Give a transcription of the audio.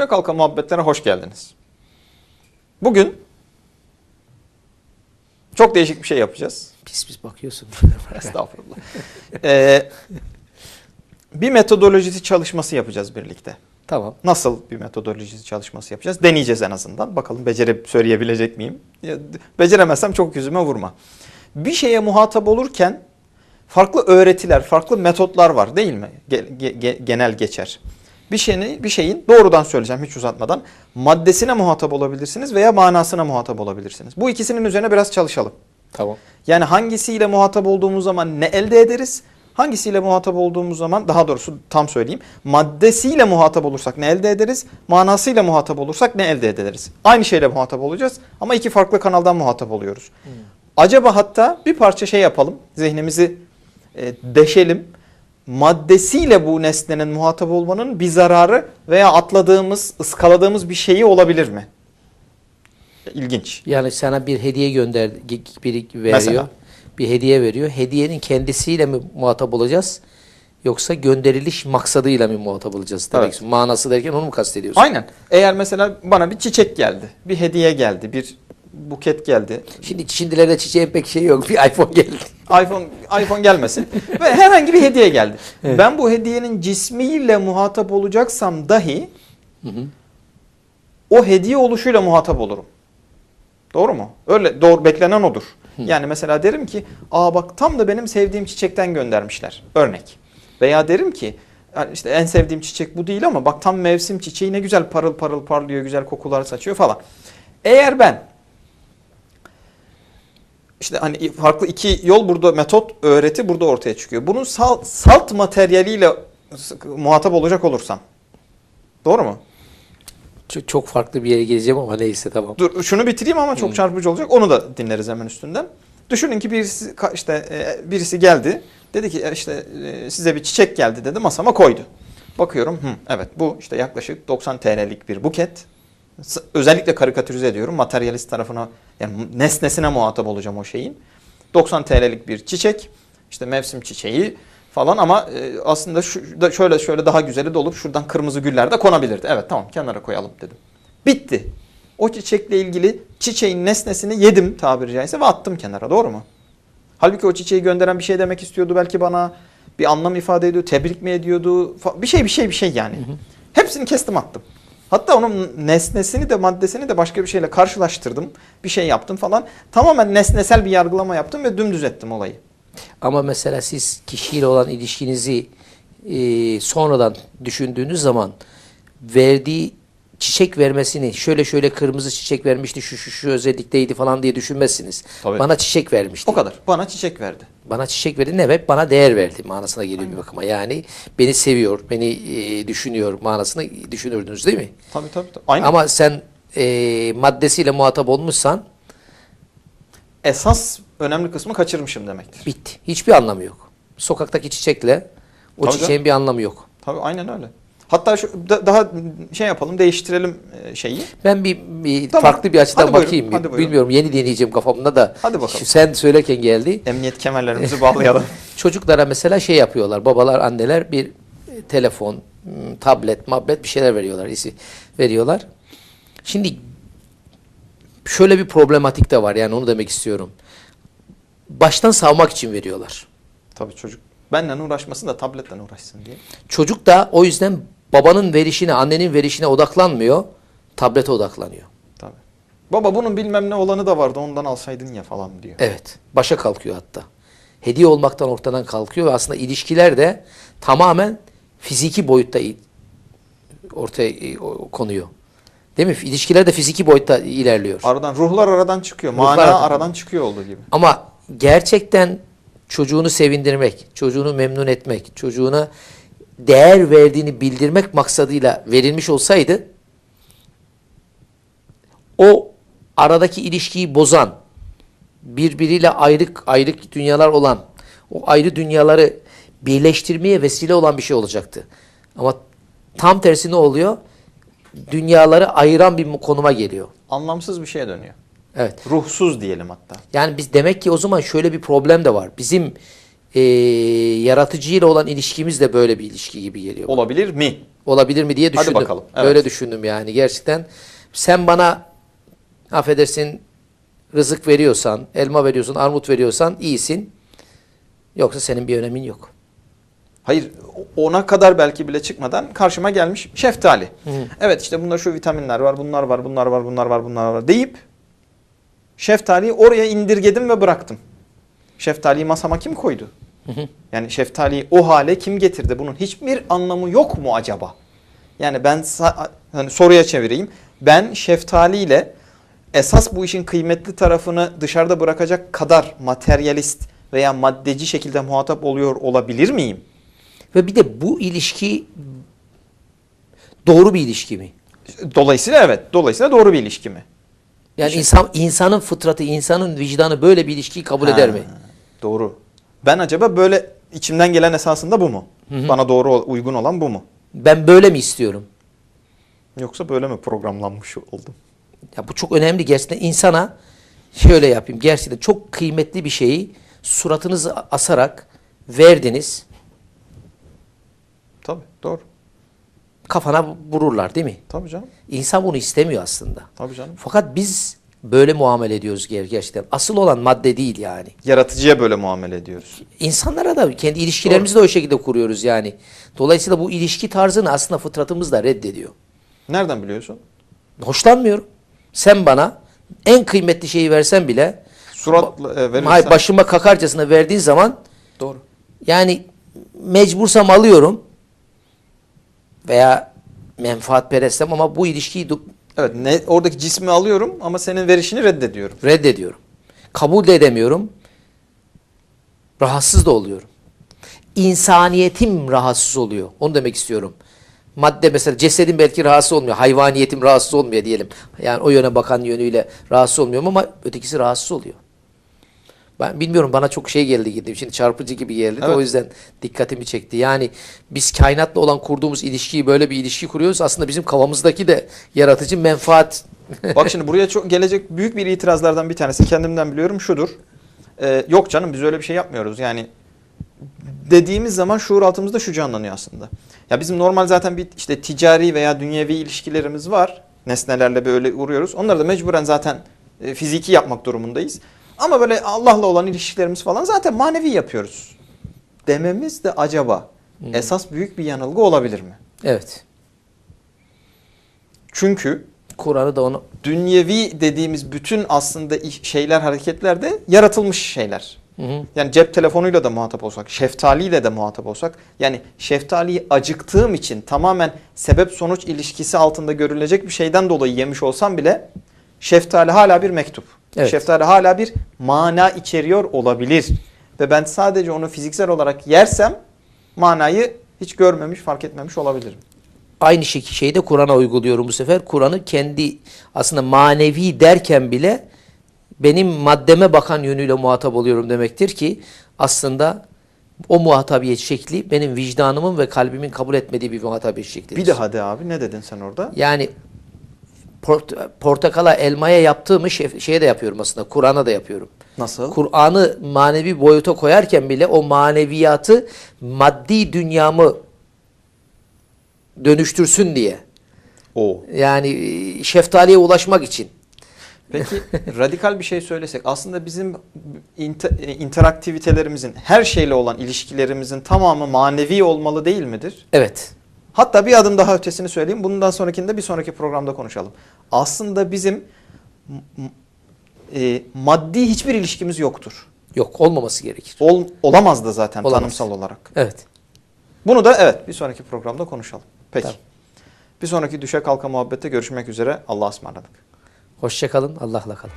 Düşe kalka muhabbetlere hoş geldiniz. Bugün çok değişik bir şey yapacağız. Pis pis bakıyorsun. Estağfurullah. Ee, bir metodolojisi çalışması yapacağız birlikte. tamam. Nasıl bir metodolojisi çalışması yapacağız? Deneyeceğiz en azından. Bakalım becerip söyleyebilecek miyim? Beceremezsem çok yüzüme vurma. Bir şeye muhatap olurken farklı öğretiler, farklı metotlar var değil mi? Ge- ge- ge- genel geçer. Bir şeyin, bir şeyin doğrudan söyleyeceğim hiç uzatmadan maddesine muhatap olabilirsiniz veya manasına muhatap olabilirsiniz. Bu ikisinin üzerine biraz çalışalım. Tamam. Yani hangisiyle muhatap olduğumuz zaman ne elde ederiz? Hangisiyle muhatap olduğumuz zaman daha doğrusu tam söyleyeyim. Maddesiyle muhatap olursak ne elde ederiz? Manasıyla muhatap olursak ne elde ederiz? Aynı şeyle muhatap olacağız ama iki farklı kanaldan muhatap oluyoruz. Acaba hatta bir parça şey yapalım. Zihnimizi e, deşelim. Maddesiyle bu nesnenin muhatap olmanın bir zararı veya atladığımız, ıskaladığımız bir şeyi olabilir mi? İlginç. Yani sana bir hediye gönder biri veriyor. Mesela? Bir hediye veriyor. Hediyenin kendisiyle mi muhatap olacağız? Yoksa gönderiliş maksadıyla mı muhatap olacağız demek Evet. Manası derken onu mu kastediyorsun? Aynen. Eğer mesela bana bir çiçek geldi, bir hediye geldi, bir buket geldi. Şimdi şimdilerde çiçeğin pek şey yok. Bir iPhone geldi. iPhone iPhone gelmesin ve herhangi bir hediye geldi. Ben bu hediyenin cismiyle muhatap olacaksam dahi o hediye oluşuyla muhatap olurum. Doğru mu? Öyle doğru beklenen odur. Yani mesela derim ki, "Aa bak tam da benim sevdiğim çiçekten göndermişler." Örnek. Veya derim ki, yani işte en sevdiğim çiçek bu değil ama bak tam mevsim çiçeği ne güzel parıl parıl parlıyor, güzel kokular saçıyor falan. Eğer ben işte hani farklı iki yol burada metot öğreti burada ortaya çıkıyor. Bunun salt, salt materyaliyle muhatap olacak olursam. Doğru mu? Çok, çok farklı bir yere geleceğim ama neyse tamam. Dur şunu bitireyim ama çok çarpıcı olacak. Onu da dinleriz hemen üstünden. Düşünün ki birisi işte e, birisi geldi. Dedi ki e, işte e, size bir çiçek geldi dedi masama koydu. Bakıyorum hı, evet bu işte yaklaşık 90 TL'lik bir buket. Özellikle karikatürize ediyorum. Materyalist tarafına yani nesnesine muhatap olacağım o şeyin. 90 TL'lik bir çiçek. işte mevsim çiçeği falan ama e, aslında şu, da şöyle şöyle daha güzeli de olup şuradan kırmızı güller de konabilirdi. Evet tamam kenara koyalım dedim. Bitti. O çiçekle ilgili çiçeğin nesnesini yedim tabiri caizse ve attım kenara doğru mu? Halbuki o çiçeği gönderen bir şey demek istiyordu belki bana. Bir anlam ifade ediyor, tebrik mi ediyordu? Bir şey bir şey bir şey yani. Hepsini kestim attım. Hatta onun nesnesini de maddesini de başka bir şeyle karşılaştırdım. Bir şey yaptım falan. Tamamen nesnesel bir yargılama yaptım ve dümdüz ettim olayı. Ama mesela siz kişiyle olan ilişkinizi e, sonradan düşündüğünüz zaman verdiği çiçek vermesini şöyle şöyle kırmızı çiçek vermişti şu şu şu özellikteydi falan diye düşünmezsiniz. Tabii. Bana çiçek vermişti. O kadar. Bana çiçek verdi. Bana çiçek verdi ne demek? Bana değer verdi manasına geliyor bir bakıma. Yani beni seviyor, beni e, düşünüyor manasını düşünürdünüz değil mi? Tabii tabii. tabii. Aynen. Ama sen e, maddesiyle muhatap olmuşsan esas önemli kısmı kaçırmışım demektir. bitti. Hiçbir anlamı yok. Sokaktaki çiçekle o Tabii çiçeğin bir anlamı yok. Tabii aynen öyle. Hatta şu da- daha şey yapalım, değiştirelim e, şeyi. Ben bir, bir Tamam. farklı bir açıdan Hadi buyurun, bakayım. bir. hadi buyurun. Bilmiyorum yeni deneyeceğim kafamda da. Hadi bakalım. Sen söylerken geldi. Emniyet kemerlerimizi bağlayalım. Çocuklara mesela şey yapıyorlar. Babalar, anneler bir e, telefon, tablet, mablet bir şeyler veriyorlar. isi veriyorlar. Şimdi şöyle bir problematik de var. Yani onu demek istiyorum. Baştan savmak için veriyorlar. Tabii çocuk benden uğraşmasın da tabletle uğraşsın diye. Çocuk da o yüzden babanın verişine, annenin verişine odaklanmıyor. Tablete odaklanıyor. Tabii. Baba bunun bilmem ne olanı da vardı ondan alsaydın ya falan diyor. Evet. Başa kalkıyor hatta. Hediye olmaktan ortadan kalkıyor ve aslında ilişkiler de tamamen fiziki boyutta ortaya o- konuyor. Değil mi? İlişkiler de fiziki boyutta ilerliyor. Aradan ruhlar aradan çıkıyor. Ruhlar Mana aradan- aradan çıkıyor olduğu gibi. Ama gerçekten çocuğunu sevindirmek, çocuğunu memnun etmek, çocuğuna değer verdiğini bildirmek maksadıyla verilmiş olsaydı o aradaki ilişkiyi bozan, birbiriyle ayrık ayrık dünyalar olan, o ayrı dünyaları birleştirmeye vesile olan bir şey olacaktı. Ama tam tersi ne oluyor? Dünyaları ayıran bir konuma geliyor. Anlamsız bir şeye dönüyor. Evet. Ruhsuz diyelim hatta. Yani biz demek ki o zaman şöyle bir problem de var. Bizim eee yaratıcıyla olan ilişkimiz de böyle bir ilişki gibi geliyor. Olabilir mi? olabilir mi diye Hadi düşündüm. bakalım, evet. Böyle düşündüm yani gerçekten. Sen bana affedersin rızık veriyorsan, elma veriyorsan, armut veriyorsan iyisin. Yoksa senin bir önemin yok. Hayır ona kadar belki bile çıkmadan karşıma gelmiş şeftali. Evet işte bunda şu vitaminler var, bunlar var, bunlar var, bunlar var, bunlar var deyip şeftaliyi oraya indirgedim ve bıraktım. Şeftaliyi masama kim koydu? Yani şeftaliyi o hale kim getirdi? Bunun hiçbir anlamı yok mu acaba? Yani ben hani soruya çevireyim. Ben şeftaliyle esas bu işin kıymetli tarafını dışarıda bırakacak kadar materyalist veya maddeci şekilde muhatap oluyor olabilir miyim? Ve bir de bu ilişki doğru bir ilişki mi? Dolayısıyla evet. Dolayısıyla doğru bir ilişki mi? Yani insan insanın fıtratı, insanın vicdanı böyle bir ilişkiyi kabul Ha, eder mi? Doğru. Ben acaba böyle içimden gelen esasında bu mu? Bana doğru uygun olan bu mu? Ben böyle mi istiyorum? Yoksa böyle mi programlanmış oldum? Ya bu çok önemli gerçekten insana şöyle yapayım. Gerçekten çok kıymetli bir şeyi suratınızı asarak verdiniz. Tabii doğru. Kafana vururlar değil mi? Tabii canım. İnsan bunu istemiyor aslında. Tabii canım. Fakat biz böyle muamele ediyoruz ger- gerçekten. Asıl olan madde değil yani. Yaratıcıya böyle muamele ediyoruz. İnsanlara da kendi ilişkilerimizi de o şekilde kuruyoruz yani. Dolayısıyla bu ilişki tarzını aslında fıtratımız da reddediyor. Nereden biliyorsun? Hoşlanmıyorum. Sen bana en kıymetli şeyi versen bile Suratla e, verirsen. hayır, başıma kakarcasına verdiğin zaman Doğru. yani mecbursam alıyorum veya menfaatperestem ama bu ilişkiyi Evet ne, oradaki cismi alıyorum ama senin verişini reddediyorum. reddediyorum. Kabul de edemiyorum. Rahatsız da oluyorum. İnsaniyetim rahatsız oluyor. Onu demek istiyorum. Madde mesela cesedim belki rahatsız olmuyor. Hayvaniyetim rahatsız olmuyor diyelim. Yani o yöne bakan yönüyle rahatsız olmuyorum ama ötekisi rahatsız oluyor. Ben bilmiyorum bana çok şey geldi gitti. Şimdi çarpıcı gibi geldi de Evet. o yüzden dikkatimi çekti. Yani biz kainatla olan kurduğumuz ilişkiyi böyle bir ilişki kuruyoruz. Aslında bizim kafamızdaki de yaratıcı menfaat. Bak şimdi buraya çok gelecek büyük bir itirazlardan bir tanesi kendimden biliyorum şudur. Ee, yok canım biz öyle bir şey yapmıyoruz. Yani dediğimiz zaman şuur altımızda şu canlanıyor aslında. Ya bizim normal zaten bir işte ticari veya dünyevi ilişkilerimiz var. Nesnelerle böyle uğruyoruz. Onları da mecburen zaten e, fiziki yapmak durumundayız. Ama böyle Allah'la olan ilişkilerimiz falan zaten manevi yapıyoruz. Dememiz de acaba esas büyük bir yanılgı olabilir mi? Evet. Çünkü Kur'an'ı da onu dünyevi dediğimiz bütün aslında şeyler, hareketler de yaratılmış şeyler. Hı hı. Yani cep telefonuyla da muhatap olsak, şeftaliyle de muhatap olsak, yani şeftaliyi acıktığım için tamamen sebep sonuç ilişkisi altında görülecek bir şeyden dolayı yemiş olsam bile şeftali hala bir mektup. Evet. Şeftali hala bir mana içeriyor olabilir. Ve ben sadece onu fiziksel olarak yersem manayı hiç görmemiş, fark etmemiş olabilirim. aynı şeyi de Kur'an'a uyguluyorum bu sefer. Kur'an'ı kendi aslında manevi derken bile benim maddeme bakan yönüyle muhatap oluyorum demektir ki aslında o muhatabiyet şekli benim vicdanımın ve kalbimin kabul etmediği bir muhatabiyet şeklidir. Bir daha de abi ne dedin sen orada? Yani port- portakala, elmaya yaptığımı şeye de yapıyorum aslında. Kur'an'a da yapıyorum. Nasıl? Kur'an'ı manevi boyuta koyarken bile o maneviyatı maddi dünyamı dönüştürsün diye. O. Yani e, şeftaliye ulaşmak için. Peki radikal bir şey söylesek aslında bizim inter- interaktivitelerimizin her şeyle olan ilişkilerimizin tamamı manevi olmalı değil midir? Evet. Hatta bir adım daha ötesini söyleyeyim. Bundan sonrakinde bir sonraki programda konuşalım. Aslında bizim e, maddi hiçbir ilişkimiz yoktur. Yok olmaması gerekir. Ol, olamaz da zaten Olamaz. tanımsal olarak. Evet. Bunu da evet bir sonraki programda konuşalım. Peki. Tamam. Bir sonraki düşe kalka muhabbette görüşmek üzere. Allah'a ısmarladık. Hoşçakalın. Allah'la kalın.